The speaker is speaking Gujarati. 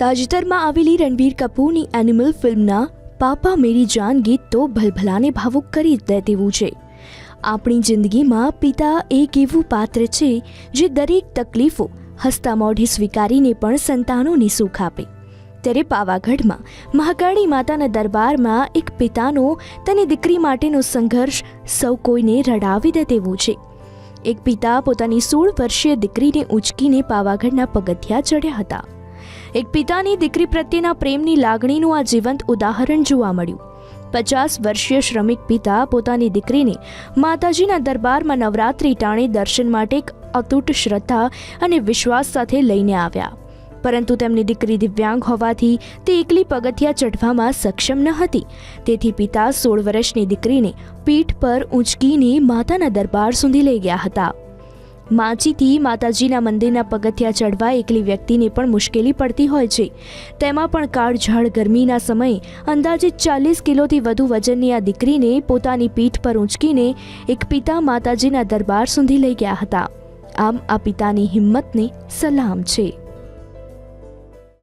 તાજેતરમાં આવેલી રણબીર કપૂરની એનિમલ ફિલ્મના પાપા મેરી જાન ગીત તો ભલભલાને ભાવુક કરી દે તેવું છે. આપણી જિંદગીમાં પિતા એક એવું પાત્ર છે જે દરેક તકલીફો હસતા મોઢે સ્વીકારીને પણ સંતાનોને સુખ આપે. ત્યારે પાવાગઢમાં મહાકાળી માતાના દરબારમાં એક પિતાનો તેની દીકરી માટેનો સંઘર્ષ સૌ કોઈને રડાવી દે તેવું છે. એક પિતા પોતાની સોળ વર્ષીય દીકરીને ઉંચકીને પાવાગઢના પગથિયા ચડ્યા હતા. એક પિતાની દીકરી પ્રત્યેના પ્રેમની લાગણીનું આ જીવંત ઉદાહરણ જોવા મળ્યું. પચાસ વર્ષીય શ્રમિક પિતા પોતાની દીકરીને માતાજીના દરબારમાં નવરાત્રિ ટાણે દર્શન માટે એક અતૂટ શ્રદ્ધા અને વિશ્વાસ સાથે લઈને આવ્યા. પરંતુ તેમની દીકરી દિવ્યાંગ હોવાથી તે એકલી પગથિયા ચઢવામાં સક્ષમ ન હતી. તેથી પિતા સોળ વર્ષની દીકરીને પીઠ પર ઊંચકીને માતાના દરબાર સુધી લઈ ગયા હતા. માચીથી માતાજીના મંદિરના પગથિયા ચડવા એકલી વ્યક્તિને પણ મુશ્કેલી પડતી હોય છે. તેમાં પણ કાળઝાળ ગરમીના સમયે અંદાજે ચાલીસ કિલોથી વધુ વજનની આ દીકરીને પોતાની પીઠ પર ઊંચકીને એક પિતા માતાજીના દરબાર સુધી લઈ ગયા હતા. આમ આ પિતાની હિંમતને સલામ છે.